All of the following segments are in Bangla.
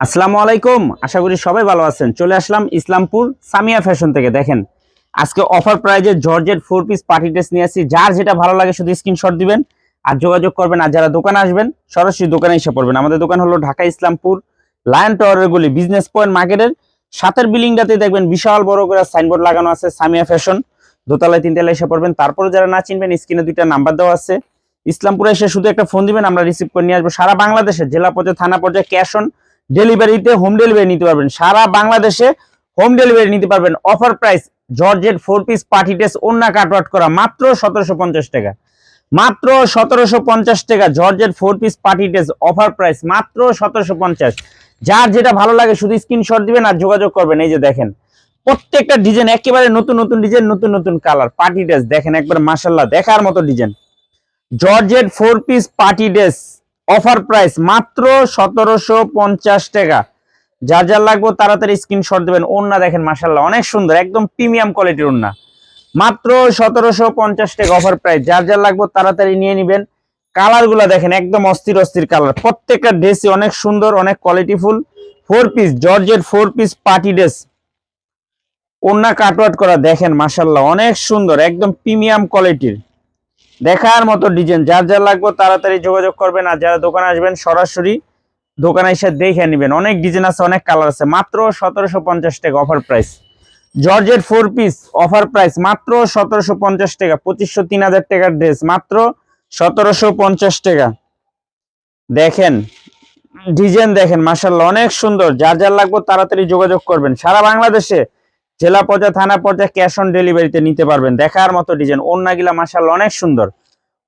আসসালামু আলাইকুম। আশা করি সবাই ভালো আছেন। চলে আসলাম ইসলামপুর সামিয়া ফ্যাশন থেকে। দেখেন, আজকে অফার প্রাইজে georgette four piece party dress নিয়ে আসছি। যার যেটা ভালো লাগে শুধু স্ক্রিনশট দিবেন আর যোগাযোগ করবেন। আর যারা দোকানে আসবেন, সরাসরি দোকানে এসে পড়বেন। আমাদের দোকান হলো ঢাকা ইসলামপুর লায়ন টাওয়ারের গলি বিজনেস পয়েন্ট মার্কেটের সাতের বিল্ডিংটাতে দেখবেন বিশাল বড় করে সাইনবোর্ড লাগানো আছে সামিয়া ফ্যাশন। দোতলায়, তিনতলায় এসে পড়বেন। তারপরে যারা না চিনবেন, স্ক্রিনে দুইটা নাম্বার দেওয়া আছে। ইসলামপুরে এসে শুধু একটা ফোন দিবেন, আমরা রিসিভ করে নিয়ে আসব। সারা বাংলাদেশে, জেলা পর্যায়ে, থানা পর্যায়ে ক্যাশ অন ডেলিভারিতে হোম ডেলিভারি নিতে পারবেন। সারা বাংলাদেশে হোম ডেলিভারি নিতে পারবেন। Offer price, georgette four piece party dress ওন্না কাটওয়াট করা মাত্র সতেরোশো পঞ্চাশ টাকা। মাত্র সতেরোশো পঞ্চাশ টাকা georgette four piece party dress offer price মাত্র সতেরোশো পঞ্চাশ। যার যেটা ভালো লাগে শুধু স্ক্রিনশট দিবেন আর যোগাযোগ করবেন। এই যে দেখেন, প্রত্যেকটা ডিজাইন একেবারে নতুন নতুন ডিজাইন, নতুন নতুন কালার। পার্টি ড্রেস দেখেন একবার মাসাল্লাহ দেখার মতো design. Georgette four piece party dress offer price মাত্র সতেরোশো পঞ্চাশ টাকা। যার যার লাগবে তাড়াতাড়ি স্ক্রিনশট দেবেন। ওন্না দেখেন মাসাল্লাহ অনেক সুন্দর, একদম প্রিমিয়াম কোয়ালিটির ওন্না মাত্র সতেরোশো পঞ্চাশ টাকা অফার প্রাইস। যার যার লাগবে তাড়াতাড়ি নিয়ে নিবেন। কালারগুলা দেখেন, একদম অস্থির অস্থির কালার। প্রত্যেকটা ড্রেসই অনেক সুন্দর, অনেক qualityful four piece georgette four piece party dress ওন্না কাটওয়াট করা দেখেন মাসাল্লাহ অনেক সুন্দর, একদম প্রিমিয়াম কোয়ালিটির দেখার মতো ডিজাইন যার যার লাগবে তাড়াতাড়ি যোগাযোগ করবেন আর যারা দোকানে আসবেন, সরাসরি দোকানে এসে দেখে নেবেন। অনেক ডিজাইন আছে, অনেক কালার আছে। মাত্র সতেরোশো পঞ্চাশ টাকা offer price georgette four piece offer price মাত্র সতেরোশো পঞ্চাশ টাকা। পঁচিশশো তিন হাজার টাকার ড্রেস মাত্র সতেরোশো পঞ্চাশ টাকা। দেখেন ডিজাইন দেখেন মাসাল্লাহ অনেক সুন্দর। যার যার লাগবে তাড়াতাড়ি যোগাযোগ করবেন। সারা বাংলাদেশে জেলা পর্যায়ে, থানা পর্যায়ে ক্যাশ অন ডেলিভারিতে নিতে পারবেন। দেখার মতো ডিজাইন অন্যগুলা মাসাল অনেক সুন্দর।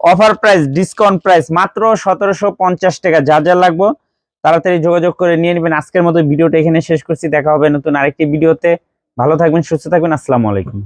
অফার প্রাইস ডিসকাউন্ট প্রাইস মাত্র সতেরোশো পঞ্চাশ টাকা। যা যা লাগবো তাড়াতাড়ি যোগাযোগ করে নিয়ে নেবেন। আজকের মতো ভিডিওটা এখানে শেষ করছি। দেখা হবে নতুন আরেকটি ভিডিওতে। ভালো থাকবেন, সুস্থ থাকবেন। আসসালামু আলাইকুম।